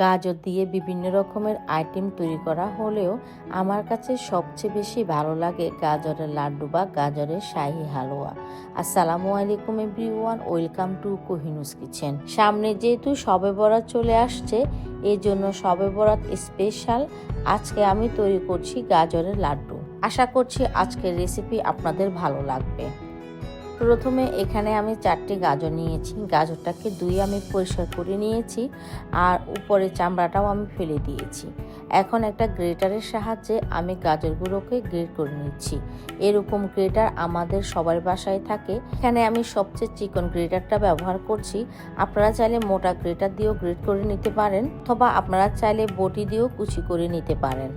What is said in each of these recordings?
গাজর দিয়ে বিভিন্ন রকমের আইটেম তৈরি করা হলেও আমার কাছে সবচেয়ে বেশি ভালো লাগে গাজরের লাড্ডু বা গাজরের শাহি হালুয়া। আসসালামু আলাইকুম everyone, welcome to Kohinoor's kitchen. সামনে যেহেতু সবে বরাত চলে আসছে এই জন্য সবে বরাত স্পেশাল আজকে আমি তৈরি করছি গাজরের লাড্ডু। আশা করছি আজকের রেসিপি আপনাদের ভালো লাগবে। প্রথমে এখানে আমি চারটি গাজর নিয়েছি। গাজরটাকে দুই আমি পরিষ্কার করে নিয়েছি আর উপরে চামড়াটাও আমি ফেলে দিয়েছি। এখন একটা গ্রেটারের সাহায্যে আমি গাজরগুলোকে গ্রেট করে নিচ্ছি। এরকম গ্রেটার আমাদের সবার বাসায় থাকে। এখানে আমি সবচেয়ে চিকন গ্রেটারটা ব্যবহার করছি। আপনারা চাইলে মোটা গ্রেটার দিয়েও গ্রেট করে নিতে পারেন অথবা আপনারা চাইলে বটি দিয়েও কুচি করে নিতে পারেন।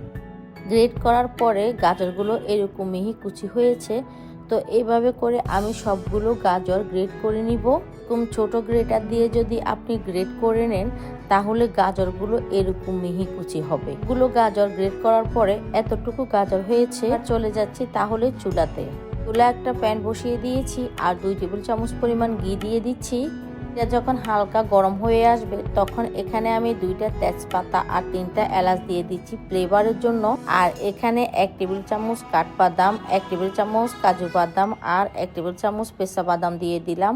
গ্রেট করার পরে গাজরগুলো এরকম মিহি কুচি হয়েছে। তো এইভাবে করে আমি সবগুলো গাজর গ্রেড করে নিব। এরকম ছোট গ্রেটার দিয়ে যদি আপনি গ্রেড করে নেন, তাহলে গাজরগুলো এরকম মিহি কুচি হবে। গুলো গাজর গ্রেড করার পরে এতটুকু গাজর হয়েছে চলে যাচ্ছে তাহলে চুলাতে। চুলা একটা প্যান বসিয়ে দিয়েছি, আর দুই টেবিল চামচ পরিমাণ ঘি দিয়ে দিচ্ছি। এটা যখন হালকা গরম হয়ে আসবে, তখন এখানে আমি দুইটা তেজপাতা আর তিনটা এলাচ দিয়ে দিচ্ছি ফ্লেভারের জন্য। আর এখানে এক টেবিল চামচ কাঠবাদাম, এক টেবিল চামচ কাজু বাদাম আর এক টেবিল চামচ পেস্তা বাদাম দিয়ে দিলাম।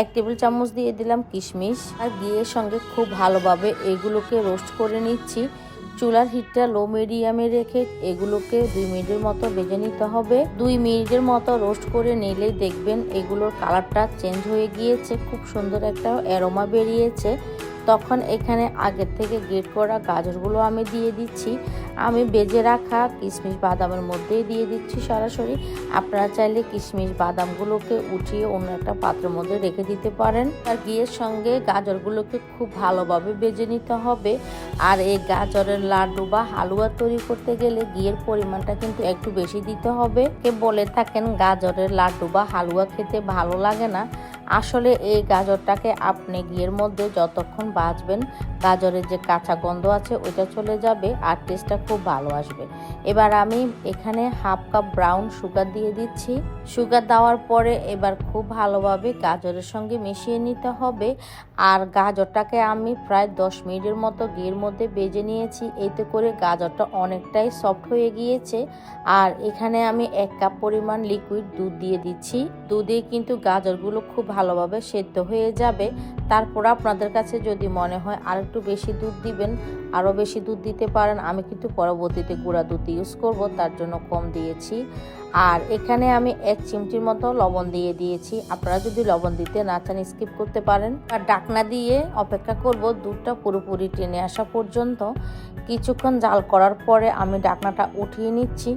এক টেবিল চামচ দিয়ে দিলাম কিশমিশ। আর গিয়ের সঙ্গে খুব ভালোভাবে এগুলোকে রোস্ট করে নিচ্ছি। চুলার হিটটা লো মিডিয়ামে রেখে এগুলোকে দুই মিনিটের মতো ভেজে নিতে হবে। দুই মিনিটের মতো রোস্ট করে নিলে দেখবেন এগুলোর কালারটা চেঞ্জ হয়ে গিয়েছে। খুব সুন্দর একটা অ্যারোমা বেরিয়েছে। তখন এখানে আগের থেকে গ্রেট করা গাজরগুলো আমি দিয়ে দিচ্ছি। আমি বেজে রাখা কিশমিশ বাদামের মধ্যেই দিয়ে দিচ্ছি সরাসরি। আপনারা চাইলে কিশমিশ বাদামগুলোকে উঠিয়ে অন্য একটা পাত্রের মধ্যে রেখে দিতে পারেন। আর ঘিয়ের সঙ্গে গাজরগুলোকে খুব ভালোভাবে বেজে নিতে হবে। আর এই গাজরের লাড্ডু বা হালুয়া তৈরি করতে গেলে ঘিয়ের পরিমাণটা কিন্তু একটু বেশি দিতে হবে। কে বলে থাকেন, গাজরের লাড্ডু বা হালুয়া খেতে ভালো লাগে না। আসলে এই গাজরটাকে আপনি ঘিয়ের মধ্যে যতক্ষণ বাজবেন গাজরের যে কাঁচা গন্ধ আছে ওইটা চলে যাবে আর টেস্টটা খুব ভালো আসবে। এবার আমি এখানে হাফ কাপ ব্রাউন সুগার দিয়ে দিচ্ছি। সুগার দেওয়ার পরে এবার খুব ভালোভাবে গাজরের সঙ্গে মিশিয়ে নিতে হবে। আর গাজরটাকে আমি প্রায় দশ মিনিটের মতো ঘিয়ের মধ্যে বেজে নিয়েছি। এতে করে গাজরটা অনেকটাই সফট হয়ে গিয়েছে। আর এখানে আমি এক কাপ পরিমাণ লিকুইড দুধ দিয়ে দিচ্ছি। দুধে কিন্তু গাজরগুলো খুব ভালোভাবে সেদ্ধ হয়ে যাবে। তারপর আপনাদের কাছে যদি মনে হয় আর একটু বেশি দুধ দিবেন আরও বেশি দুধ দিতে পারেন। আমি কিন্তু পরবর্তীতে গুঁড়া দুধ ইউজ করব, তার জন্য কম দিয়েছি। আর এখানে আমি এক চিমটির মতো লবণ দিয়ে দিয়েছি। আপনারা যদি লবণ দিতে না চান স্কিপ করতে পারেন। আর ডাকনা দিয়ে অপেক্ষা করব দুধটা পুরোপুরি টেনে আসা পর্যন্ত। কিছুক্ষণ জাল করার পরে আমি ডাকনাটা উঠিয়ে নিচ্ছি।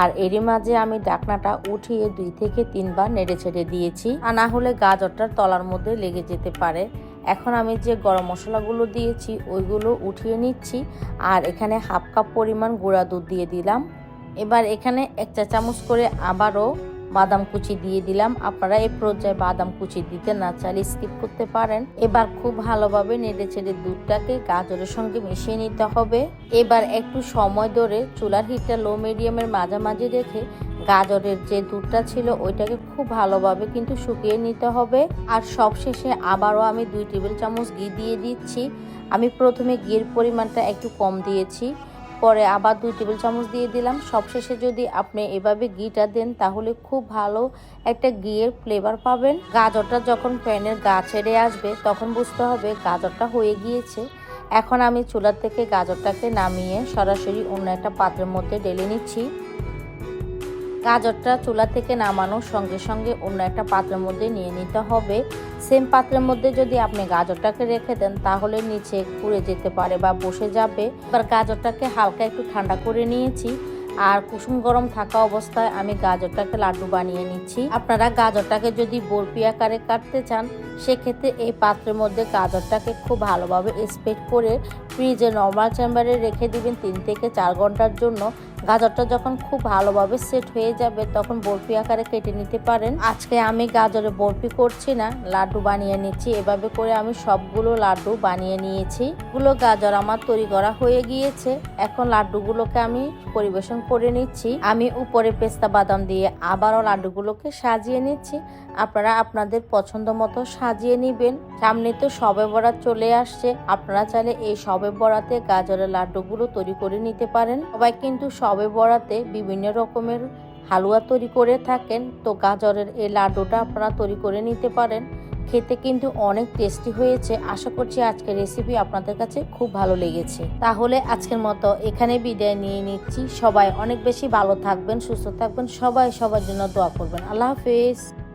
আর এরই মাঝে আমি ডাকনাটা উঠিয়ে দুই থেকে তিনবার নেড়ে ছেড়ে দিয়েছি। আর না হলে গাজরটার তলার মধ্যে লেগে যেতে পারে। এখন আমি যে গরম মশলাগুলো দিয়েছি, ওইগুলো উঠিয়ে নিচ্ছি। আর এখানে হাফ কাপ পরিমাণ গুঁড়া দুধ দিয়ে দিলাম। এবার এখানে এক চা চামচ করে আবারও বাদাম কুচি দিয়ে দিলাম। আপনারা এই পর্যায়ে বাদাম কুচি দিতে না চাইলে স্কিপ করতে পারেন। এবার খুব ভালোভাবে নেড়ে ছেড়ে দুধটাকে গাজরের সঙ্গে মিশিয়ে নিতে হবে। এবার একটু সময় ধরে চুলার হিটটা লো মিডিয়ামের মাঝামাঝি রেখে গাজরের যে দুধটা ছিল ওইটাকে খুব ভালোভাবে কিন্তু শুকিয়ে নিতে হবে। আর সবশেষে আবারও আমি দুই টেবিল চামচ ঘি দিয়ে দিচ্ছি। আমি প্রথমে ঘিয়ের পরিমাণটা একটু কম দিয়েছি, পরে আবার দুই টেবিল চামচ দিয়ে দিলাম। সবশেষে যদি আপনি এভাবে ঘিটা দেন তাহলে খুব ভালো একটা ঘিয়ের ফ্লেভার পাবেন। গাজরটা যখন প্যানের গা ছেড়ে আসবে তখন বুঝতে হবে গাজরটা হয়ে গিয়েছে। এখন আমি চুলার থেকে গাজরটাকে নামিয়ে সরাসরি অন্য একটা পাত্রের মধ্যে ঢেলে নিচ্ছি। গাজরটা চুলা থেকে নামানোর সঙ্গে সঙ্গে অন্য একটা পাত্রের মধ্যে নিয়ে নিতে হবে। সেম পাত্রের মধ্যে যদি আপনি গাজরটাকে রেখে দেন, তাহলে নিচে পুড়ে যেতে পারে বা বসে যাবে। এবার গাজরটাকে হালকা একটু ঠান্ডা করে নিয়েছি। আর কুসুম গরম থাকা অবস্থায় আমি গাজরটাকে লাড্ডু বানিয়ে নিচ্ছি। আপনারা গাজরটাকে যদি বরফি আকারে কাটতে চান, সেক্ষেত্রে এই পাত্রের মধ্যে গাজরটাকে খুব ভালোভাবে স্প্রেড করে ফ্রিজে নর্মাল চেম্বারে রেখে দিবেন তিন থেকে চার ঘণ্টার জন্য। গাজরটা যখন খুব ভালোভাবে সেট হয়ে যাবে, তখন বরফি আকারে কেটে নিতে পারেন। আজকে আমি গাজরে বরফি করছি না, লাড্ডু বানিয়ে নিচ্ছি। এভাবে করে আমি সবগুলো লাড্ডু বানিয়ে নিয়েছি। গুলো গাজর আমার তৈরি করা হয়ে গিয়েছে। এখন লাড্ডুগুলোকে আমি পরিবেশন করে নিচ্ছি। আমি উপরে পেস্তা বাদাম দিয়ে আবারও লাড্ডুগুলোকে সাজিয়ে নিচ্ছি। আপনারা আপনাদের পছন্দ মতো সাজিয়ে নেবেন। সামনে তো সবে বরাত চলে আসছে। আপনারা চাইলে এই সবে বরাতে গাজরের লাড্ডুগুলো তৈরি করে নিতে পারেন। সবাই কিন্তু সবে বরাতে বিভিন্ন রকমের হালুয়া তৈরি করে থাকেন। তো গাজরের এই লাড্ডুটা আপনারা তৈরি করে নিতে পারেন। খেতে কিন্তু অনেক টেস্টি হয়েছে। আশা করছি আজকের রেসিপি আপনাদের কাছে খুব ভালো লেগেছে। তাহলে আজকের মতো এখানে বিদায় নিয়ে নিচ্ছি। সবাই অনেক বেশি ভালো থাকবেন, সুস্থ থাকবেন। সবাই সবার জন্য দোয়া করবেন। আল্লাহ হাফেজ।